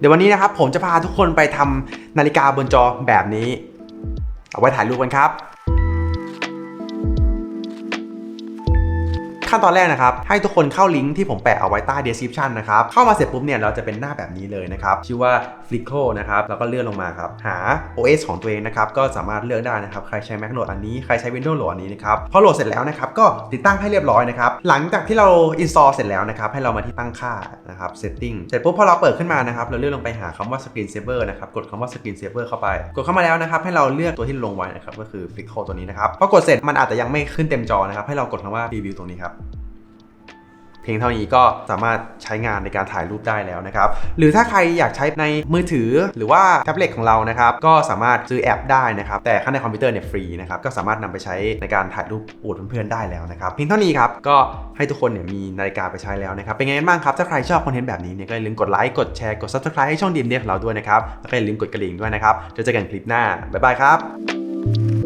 เดี๋ยววันนี้นะครับผมจะพาทุกคนไปทำนาฬิกาบนจอแบบนี้ เอาไว้ถ่ายรูปกันครับ ขั้นตอนแรกนะครับ ให้ทุกคนเข้าลิงก์ที่ผมแปะเอาไว้ใต้ description นะครับ เข้ามาเสร็จปุ๊บเนี่ยเราจะเป็นหน้าแบบนี้เลยนะครับ ชื่อว่า Flickr นะครับ แล้วก็เลื่อนลงมาครับ หา OS ของตัวเองนะครับ ก็สามารถเลือกได้นะครับ ใครใช้ Mac โหลดอันนี้ ใครใช้ Windows โหลดอันนี้นะครับ พอโหลดเสร็จแล้วนะครับ ก็ติดตั้งให้เรียบร้อยนะครับ หลังจากที่เรา install เสร็จแล้วนะครับ ให้เรามาที่ตั้งค่านะครับ setting เสร็จปุ๊บพอเราเปิดขึ้นมานะครับ เราเลื่อนลงไปหาคำว่า screen saver นะครับ กดคำว่า screen saver เข้าไป กดเข้ามาแล้วนะครับให้เราเลือกตัวที่ลงไว้นะครับก็คือ Flickr ตัวนี้นะครับพอกดเสร็จมันอาจจะยังไม่ขึ้นเต็มจอนะครับให้เรากดคำว่า preview ตรงนี้ครับ พียงเท่านี้ก็สามารถใช้งานในการถ่ายรูปได้แล้วนะครับ หรือถ้าใครอยากใช้ในมือถือหรือว่าแท็บเล็ตของเรานะครับ ก็สามารถซื้อแอปได้นะครับ แต่ข้างในคอมพิวเตอร์เนี่ยฟรีนะครับ ก็สามารถนำไปใช้ในการถ่ายรูปอวดเพื่อนๆได้แล้วนะครับเพียงเท่านี้ครับ ก็ให้ทุกคนเนี่ยมีนาฬิกาไปใช้แล้วนะครับ เป็นไงกันบ้างครับ ถ้าใครชอบคอนเทนต์แบบนี้เนี่ยก็อย่าลืมกดไลค์กดแชร์กด subscribe ให้ช่องดีมเดียของเราด้วยนะครับแล้วก็อย่าลืมกดกระดิ่งด้วยนะครับเจอกันคลิปหน้าบ๊ายบายครับ